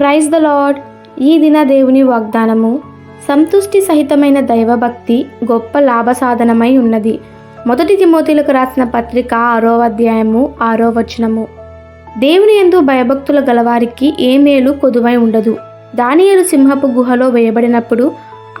Praise the lord ఈ దిన దేవుని వాగ్దానము సంతుష్టి సహితమైన దైవభక్తి గొప్ప లాభ సాధనమై ఉన్నది. మొదటి తిమోతిలకు రాసిన పత్రిక ఆరో అధ్యాయము ఆరో వచనము. దేవుని ఎందు భయభక్తుల గలవారికి ఏ మేలు కొదువై ఉండదు. దానియలు సింహపు గుహలో వేయబడినప్పుడు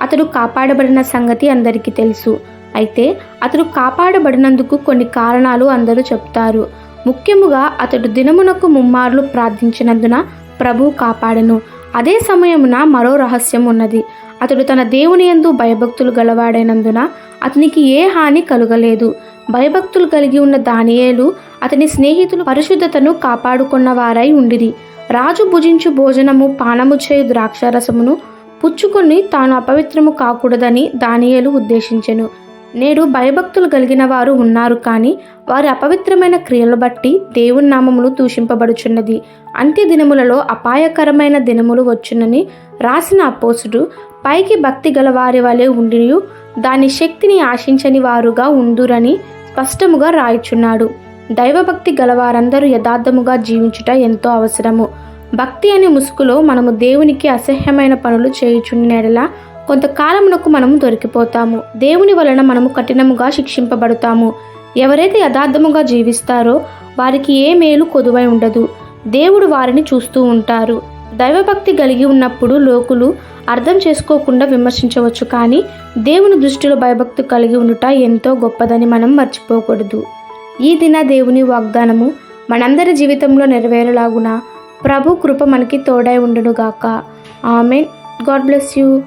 అతడు కాపాడబడిన సంగతి అందరికీ తెలుసు. అయితే అతడు కాపాడబడినందుకు కొన్ని కారణాలు అందరూ చెప్తారు. ముఖ్యముగా అతడు దినమునకు ముమ్మార్లు ప్రార్థించినందున ప్రభు కాపాడెను. అదే సమయమున మరో రహస్యం ఉన్నది. అతడు తన దేవుని యందు భయభక్తులు గలవాడైనందున అతనికి ఏ హాని కలుగలేదు. భయభక్తులు కలిగి ఉన్న దానియేలు అతని స్నేహితులు పరిశుద్ధతను కాపాడుకున్నవారై ఉండిరి. రాజు భుజించు భోజనము పానము చేయు ద్రాక్షారసమును పుచ్చుకొని తాను అపవిత్రము కాకూడదని దానియేలు ఉద్దేశించెను. నేడు భయభక్తులు కలిగిన వారు ఉన్నారు కానీ వారి అపవిత్రమైన క్రియలు బట్టి దేవుని నామములు దూషింపబడుచున్నది. అంత్య దినములలో అపాయకరమైన దినములు వచ్చునని రాసిన అపోసుడు పైకి భక్తి గల వారి వలె ఉండియు దాని శక్తిని ఆశించని వారుగా ఉందురని స్పష్టముగా రాయిచున్నాడు. దైవభక్తి గలవారందరూ యథార్థముగా జీవించుట ఎంతో అవసరము. భక్తి అనే ముసుగులో మనము దేవునికి అసహ్యమైన పనులు చేయుచుండెడలా కొంతకాలమునకు మనము దొరికిపోతాము. దేవుని వలన మనము కఠినముగా శిక్షింపబడతాము. ఎవరైతే యథార్థముగా జీవిస్తారో వారికి ఏ మేలు కొదువై ఉండదు. దేవుడు వారిని చూస్తూ ఉంటారు. దైవభక్తి కలిగి ఉన్నప్పుడు లోకులు అర్థం చేసుకోకుండా విమర్శించవచ్చు కానీ దేవుని దృష్టిలో భయభక్తి కలిగి ఉండుట ఎంతో గొప్పదని మనం మర్చిపోకూడదు. ఈ దిన దేవుని వాగ్దానము మనందరి జీవితంలో నెరవేరలాగున. ప్రభు కృప మనకి తోడై ఉండునుగాక. ఆమెన్. God bless you.